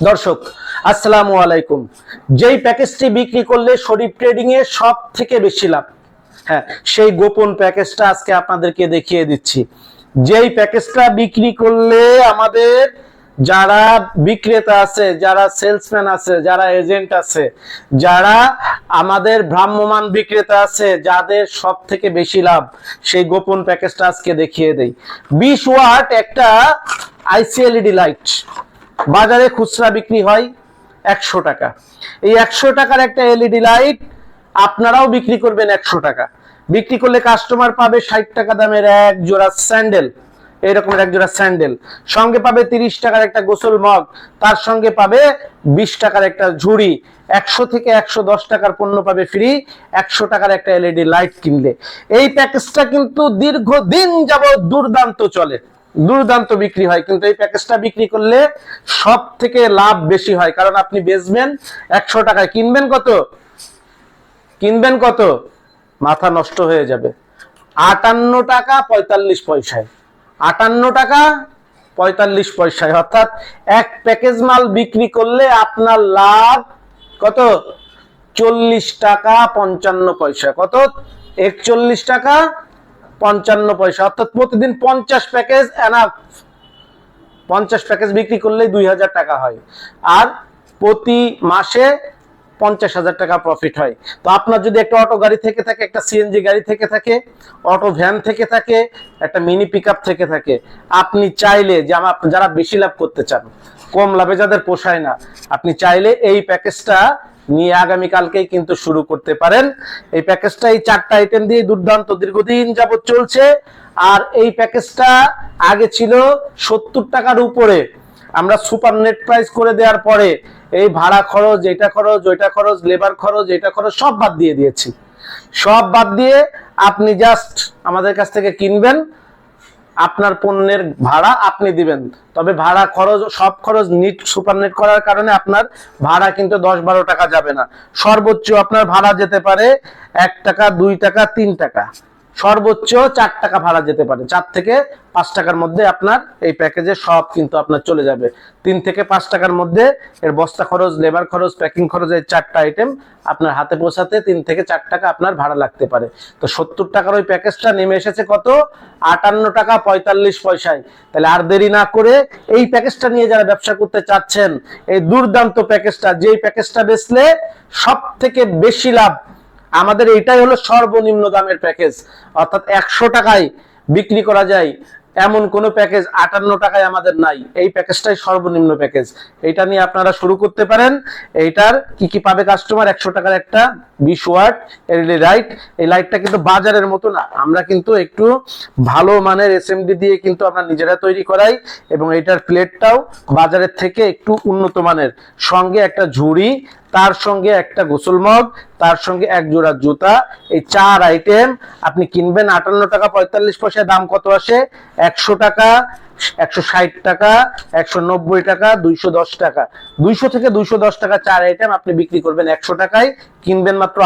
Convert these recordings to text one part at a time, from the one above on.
দর্শক, আসসালামু আলাইকুম। যেই প্যাকেজটি বিক্রি করলে শরীফ ট্রেডিং এ সব থেকে বেশি লাভ হ্যাঁ সেই গোপন প্যাকেজটা আজকে আপনাদেরকে দেখিয়ে দিচ্ছি। যেই প্যাকেজটা বিক্রি করলে আমাদের যারা বিক্রেতা আছে, যারা সেলসম্যান আছে, যারা এজেন্ট আছে, যারা আমাদের ভ্রাম্যমান বিক্রেতা আছে, যাদের সব থেকে বেশি লাভ, সেই গোপন প্যাকেজটা আজকে দেখিয়ে দেই। বিশ ওয়াট একটা আইসিএলইডি লাইট বাজারে খুচরা বিক্রি হয় একশো টাকা। এই একশো টাকার একটা এলইডি লাইট আপনারাও বিক্রি করবেন একশো টাকা। বিক্রি করলে কাস্টমার পাবে ষাট টাকা দামের এক জোড়া স্যান্ডেল। এইরকমের এক জোড়া স্যান্ডেল। সঙ্গে পাবে তিরিশ টাকার একটা গোসল মগ। তার সঙ্গে পাবে বিশ টাকার একটা ঝুড়ি। একশো থেকে একশো দশ টাকার পণ্য পাবে ফ্রি। একশো টাকার একটা এলইডি লাইট কিনলে। এই প্যাকেজটা কিন্তু দীর্ঘদিন যাবত দুর্দান্ত চলে। দুর্দান্ত বিক্রি হয়, কিন্তু এই প্যাকেজটা বিক্রি করলে সব থেকে লাভ বেশি হয়। কারণ আপনি বেচবেন একশো টাকায়। কিনবেন কত? কিনবেন কত? মাথা নষ্ট হয়ে যাবে। আটান্ন টাকা পঁয়তাল্লিশ পয়সায়। আটান্ন টাকা পঁয়তাল্লিশ পয়সায়। অর্থাৎ এক প্যাকেজ মাল বিক্রি করলে আপনার লাভ কত? চল্লিশ টাকা পঞ্চান্ন পয়সা। কত? একচল্লিশ টাকা পঞ্চান্ন পয়সা, অর্থাৎ প্রতিদিন পঞ্চাশ প্যাকেজ এনাফ পঞ্চাশ প্যাকেজ বিক্রি করলেই দুই হাজার টাকা হয়। আর প্রতি মাসে পঞ্চাশ হাজার টাকা প্রফিট হয়। তো আপনার যদি একটা অটো গাড়ি থেকে থাকে, একটা সিএনজি গাড়ি থেকে থাকে, অটো ভ্যান থেকে থাকে, একটা মিনি পিক থেকে থাকে, আপনি চাইলে যে আমার যারা বেশি লাভ করতে চান, কম লাভে যাদের পোষায় না, আপনি চাইলে এই প্যাকেজটা নিয়ে আগামীকালকেই কিন্তু শুরু করতে পারেন। এই প্যাকেজটা এই চারটা আইটেম দিয়ে দুর্দান্ত দীর্ঘদিন যাবত চলছে। আর এই প্যাকেজটা আগে ছিল সত্তর টাকার উপরে। আমরা সুপার নেট প্রাইস করে দেওয়ার পরে এই ভাড়া খরচ এটা খরচ, ওইটা খরচ, লেবার খরচ, এটা খরচ সব বাদ দিয়ে দিয়েছি। সব বাদ দিয়ে আপনি জাস্ট আমাদের কাছ থেকে কিনবেন। আপনার পণ্যের ভাড়া আপনি দিবেন। তবে ভাড়া খরচ, সব খরচ নিট, সুপার নেট করার কারণে আপনার ভাড়া কিন্তু দশ বারো টাকা যাবে না। সর্বোচ্চ আপনার ভাড়া যেতে পারে এক টাকা, দুই টাকা, তিন টাকা। সর্বোচ্চ চার টাকা ভাড়া যেতে পারে। চার থেকে পাঁচ টাকার মধ্যে আপনার এই প্যাকেজে সব কিন্তু আপনার চলে যাবে। তিন থেকে পাঁচ টাকার মধ্যে এর বস্তা খরচ লেবার খরচ প্যাকিং খরচ, এই চারটা আইটেম আপনার হাতে পৌঁছাতে তিন থেকে চার টাকা আপনার ভাড়া লাগতে পারে। তো সত্তর টাকার ওই প্যাকেজটা নেমে এসেছে কত? আটান্ন টাকা পঁয়তাল্লিশ পয়সায়। তাহলে আর দেরি না করে এই প্যাকেজটা নিয়ে যারা ব্যবসা করতে চাচ্ছেন, এই দুর্দান্ত প্যাকেজটা যেই প্যাকেজটা বেচলে সব থেকে বেশি লাভ আমাদের এটাই হলো সর্বনিম্ন দামের প্যাকেজ অর্থাৎ একশো টাকায় বিক্রি করা যায়, এমন কোনো প্যাকেজ আটান্ন টাকায় আমাদের নাই। এই প্যাকেজটাই সর্বনিম্ন প্যাকেজ এটা নিয়ে আপনারা শুরু করতে পারেন। এইটার কি কি পাবে কাস্টমার একশো টাকার একটা বিশ ওয়াট এলইডি লাইট এই লাইটটা কিন্তু বাজারের মতো না। আমরা কিন্তু একটু ভালো মানের এসএমডি দিয়ে কিন্তু আমরা নিজেরা তৈরি করাই এবং এটার প্লেটটাও বাজারের থেকে একটু উন্নত মানের। সঙ্গে একটা ঝুড়ি তার সঙ্গে একটা গোসল মগ, তার সঙ্গে এক জোড়া জুতা, এই চার আইটেম আপনি কিনবেন আটান্ন টাকা পঁয়তাল্লিশ পয়সা দাম কত আসে? একশো টাকা একশো ষাট টাকা, একশো নব্বই টাকা, দুইশো দশ টাকা। দুইশো থেকে দুইশো দশ টাকা চার আইটেম আপনি বিক্রি করবেন একশো টাকায়, কিনবেন মাত্র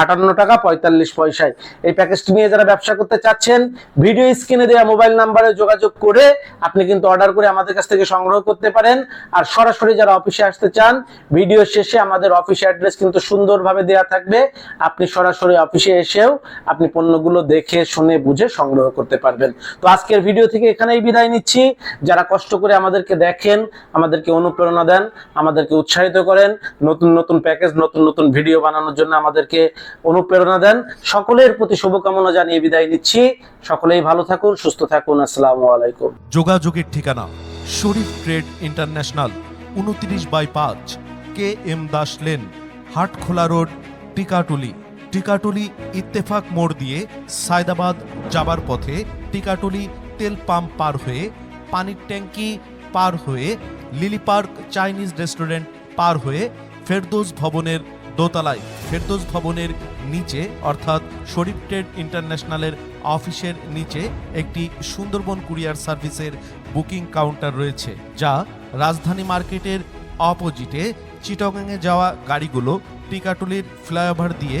আটান্ন টাকা, পঁয়তাল্লিশ পয়সায়। এই প্যাকেজটি নিয়ে যারা ব্যবসা করতে চাচ্ছেন ভিডিও স্ক্রিনে দেওয়া মোবাইল নাম্বারে যোগাযোগ করে আপনি কিন্তু অর্ডার করে আমাদের কাছ থেকে সংগ্রহ করতে পারেন। আর সরাসরি যারা অফিসে আসতে চান ভিডিও শেষে আমাদের অফিস অ্যাড্রেস কিন্তু সুন্দরভাবে দেওয়া থাকবে। আপনি সরাসরি অফিসে এসেও আপনি পণ্যগুলো দেখে, শুনে, বুঝে সংগ্রহ করতে পারবেন। তো আজকের ভিডিও থেকে এখানেই বিদায় নিচ্ছি। যারা কষ্ট করে আমাদেরকে দেখেন, আমাদেরকে অনুপ্রেরণা দেন, আমাদেরকে উৎসাহিত করেন, নতুন নতুন প্যাকেজ, নতুন নতুন ভিডিও বানানোর জন্য আমাদেরকে অনুপ্রেরণা দেন, সকলের প্রতি শুভকামনা জানিয়ে বিদায় নিচ্ছি। সকলেই ভালো থাকুন, সুস্থ থাকুন, আসসালামু আলাইকুম। যোগাযোগের ঠিকানা, শরীফ ট্রেড ইন্টারন্যাশনাল, উনত্রিশ বাই পাঁচ K M Das lane, Hatkhola road, Tikatuli. Tikatuli Ittefaq মোড় দিয়ে সায়দাবাদ যাবার পথে টিকাটুলি তেল পাম্প পার হয়ে, পানির ট্যাঙ্কি পার হয়ে, লিলি পার্ক চাইনিজ রেস্টুরেন্ট পার হয়ে ফেরদৌস ভবনের দোতলায়। ফেরদৌস ভবনের নিচে, অর্থাৎ শরীফ ট্রেড ইন্টারন্যাশনালের অফিসের নিচে একটি সুন্দরবন কুরিয়ার সার্ভিসের বুকিং কাউন্টার রয়েছে, যা রাজধানী মার্কেটের অপোজিটে চিটগাংয়ে যাওয়া গাড়িগুলো টিকাটুলির ফ্লাইওভার দিয়ে